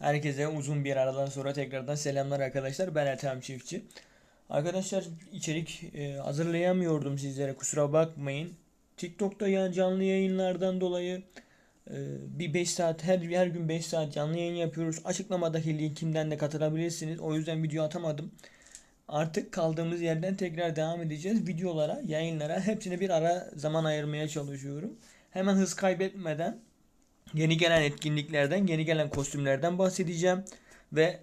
Herkese uzun bir aradan sonra tekrardan selamlar arkadaşlar. Ben Ertem Çiftçi. Arkadaşlar içerik e, hazırlayamıyordum sizlere kusura bakmayın. TikTok'ta ya canlı yayınlardan dolayı e, bir 5 saat her her gün 5 saat canlı yayın yapıyoruz. Açıklamadaki linkimden de katılabilirsiniz. O yüzden video atamadım. Artık kaldığımız yerden tekrar devam edeceğiz. Videolara, yayınlara hepsine bir ara zaman ayırmaya çalışıyorum. Hemen hız kaybetmeden yeni gelen etkinliklerden, yeni gelen kostümlerden bahsedeceğim ve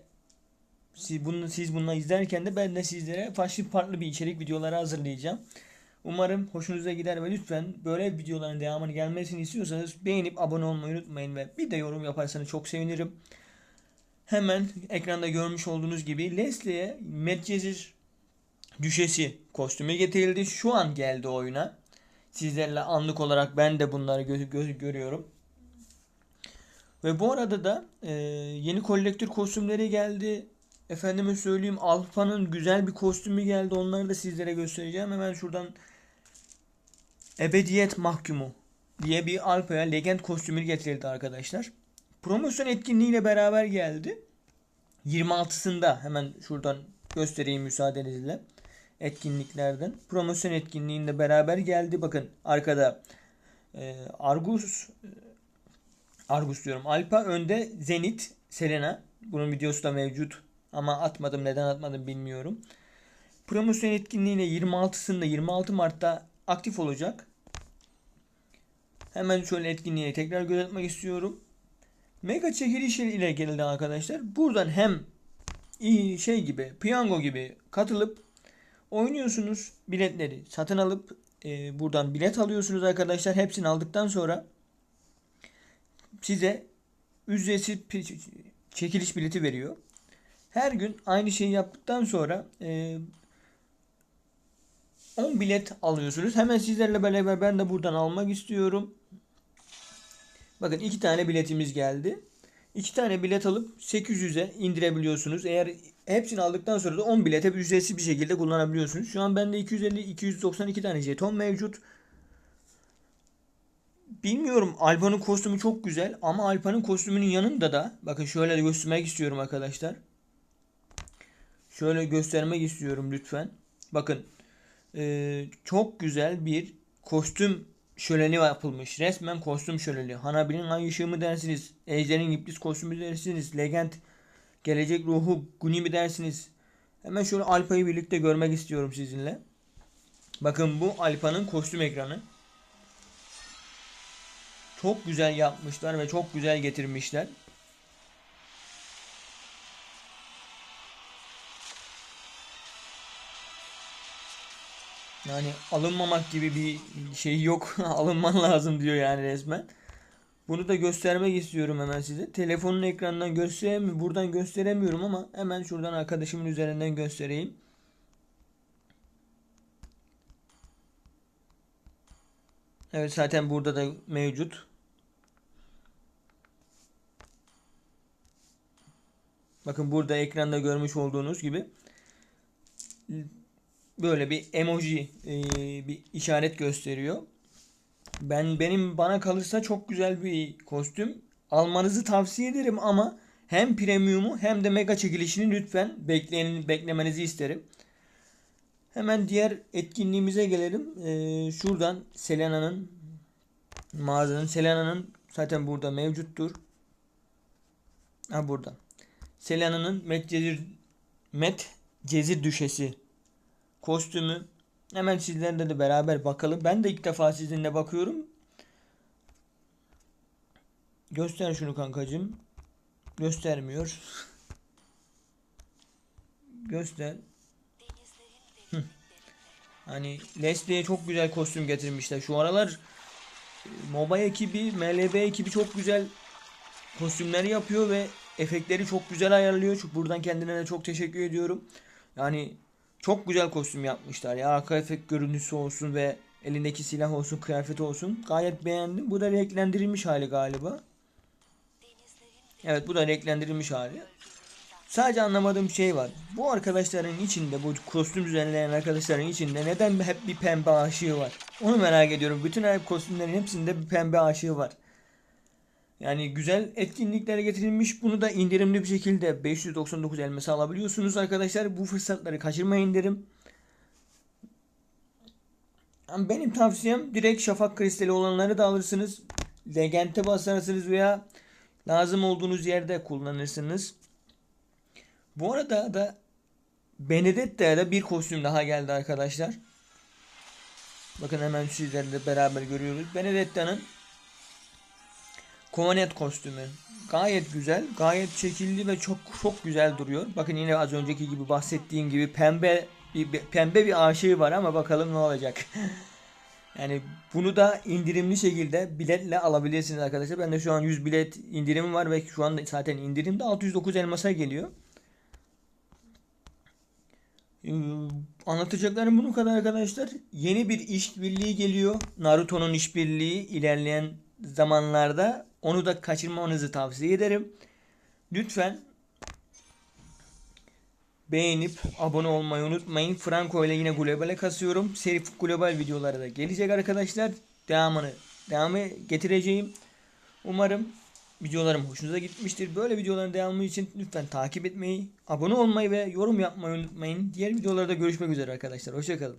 siz bunu siz bunu izlerken de ben de sizlere farklı farklı bir içerik videoları hazırlayacağım. Umarım hoşunuza gider ve lütfen böyle videoların devamını gelmesini istiyorsanız beğenip abone olmayı unutmayın ve bir de yorum yaparsanız çok sevinirim. Hemen ekranda görmüş olduğunuz gibi Leslie'ye Medcezir Düşesi kostümü getirildi. Şu an geldi oyuna. Sizlerle anlık olarak ben de bunları gö- gö- görüyorum. Ve bu arada da e, yeni kolektör kostümleri geldi. Efendime söyleyeyim Alfa'nın güzel bir kostümü geldi. Onları da sizlere göstereceğim. Hemen şuradan Ebediyet Mahkumu diye bir Alfa'ya legend kostümü getirildi arkadaşlar. Promosyon etkinliğiyle beraber geldi. 26'sında hemen şuradan göstereyim müsaadenizle etkinliklerden. Promosyon etkinliğinde beraber geldi. Bakın arkada e, Argus Argus diyorum. Alpa önde Zenit, Selena. Bunun videosu da mevcut. Ama atmadım. Neden atmadım bilmiyorum. Promosyon etkinliğine 26'sında 26 Mart'ta aktif olacak. Hemen şöyle etkinliğe tekrar göz atmak istiyorum. Mega çekiliş ile geldi arkadaşlar. Buradan hem şey gibi, piyango gibi katılıp oynuyorsunuz. Biletleri satın alıp e, buradan bilet alıyorsunuz arkadaşlar. Hepsini aldıktan sonra size ücretsiz çekiliş bileti veriyor. Her gün aynı şeyi yaptıktan sonra e, 10 bilet alıyorsunuz. Hemen sizlerle beraber ben de buradan almak istiyorum. Bakın iki tane biletimiz geldi. İki tane bilet alıp 800'e indirebiliyorsunuz. Eğer hepsini aldıktan sonra da 10 bilete ücretsiz bir şekilde kullanabiliyorsunuz. Şu an bende 250 292 tane jeton mevcut. Bilmiyorum Alpa'nın kostümü çok güzel ama Alpa'nın kostümünün yanında da bakın şöyle göstermek istiyorum arkadaşlar. Şöyle göstermek istiyorum lütfen. Bakın eee, çok güzel bir kostüm şöleni yapılmış. Resmen kostüm şöleni. Hanabi'nin ay ışığı mı dersiniz? Ejder'in iblis kostümü dersiniz? Legend gelecek ruhu Guni mi dersiniz? Hemen şöyle Alpa'yı birlikte görmek istiyorum sizinle. Bakın bu Alpa'nın kostüm ekranı. Çok güzel yapmışlar ve çok güzel getirmişler. Yani alınmamak gibi bir şey yok. Alınman lazım diyor yani resmen. Bunu da göstermek istiyorum hemen size. Telefonun ekranından gösteremiyorum. Buradan gösteremiyorum ama hemen şuradan arkadaşımın üzerinden göstereyim. Evet zaten burada da mevcut. Bakın burada ekranda görmüş olduğunuz gibi böyle bir emoji e, bir işaret gösteriyor. Ben benim bana kalırsa çok güzel bir kostüm. Almanızı tavsiye ederim ama hem premiumu hem de mega çekilişini lütfen bekleyin, beklemenizi isterim. Hemen diğer etkinliğimize gelelim. Ee, şuradan Selena'nın mağazanın Selena'nın zaten burada mevcuttur. Ha burada. Selena'nın Met Cezir Met Cezir Düşesi kostümü. Hemen sizlerle de beraber bakalım. Ben de ilk defa sizinle bakıyorum. Göster şunu kankacığım. Göstermiyor. Göster. Hani Leslie'ye çok güzel kostüm getirmişler. Şu aralar e, MOBA ekibi, MLB ekibi çok güzel kostümler yapıyor ve efektleri çok güzel ayarlıyor. Buradan kendilerine çok teşekkür ediyorum. Yani çok güzel kostüm yapmışlar ya. Arka efekt görüntüsü olsun ve elindeki silah olsun, kıyafeti olsun. Gayet beğendim. Bu da renklendirilmiş hali galiba. Evet bu da renklendirilmiş hali. Sadece anlamadığım şey var. Bu arkadaşların içinde, bu kostüm düzenleyen arkadaşların içinde neden hep bir pembe aşığı var? Onu merak ediyorum. Bütün her kostümlerin hepsinde bir pembe aşığı var. Yani güzel etkinliklere getirilmiş. Bunu da indirimli bir şekilde 599 elması alabiliyorsunuz arkadaşlar. Bu fırsatları kaçırmayın derim. Benim tavsiyem direkt şafak kristali olanları da alırsınız. Legente basarsınız veya lazım olduğunuz yerde kullanırsınız. Bu arada da Benedetta'ya da bir kostüm daha geldi arkadaşlar. Bakın hemen sizlerle beraber görüyoruz. Benedetta'nın Kovanet kostümü. Gayet güzel, gayet şekilli ve çok çok güzel duruyor. Bakın yine az önceki gibi bahsettiğim gibi pembe bir pembe bir aşığı var ama bakalım ne olacak. Yani bunu da indirimli şekilde biletle alabilirsiniz arkadaşlar. Ben de şu an 100 bilet indirim var ve şu anda zaten indirimde 609 elmasa geliyor. Ee, Anlatacaklarım bunun kadar arkadaşlar. Yeni bir işbirliği geliyor. Naruto'nun işbirliği ilerleyen zamanlarda onu da kaçırmamanızı tavsiye ederim. Lütfen beğenip abone olmayı unutmayın. Franco ile yine globale kasıyorum. Seri global videoları da gelecek arkadaşlar. Devamını devamı getireceğim. Umarım videolarım hoşunuza gitmiştir. Böyle videoların devamı için lütfen takip etmeyi, abone olmayı ve yorum yapmayı unutmayın. Diğer videolarda görüşmek üzere arkadaşlar. Hoşçakalın.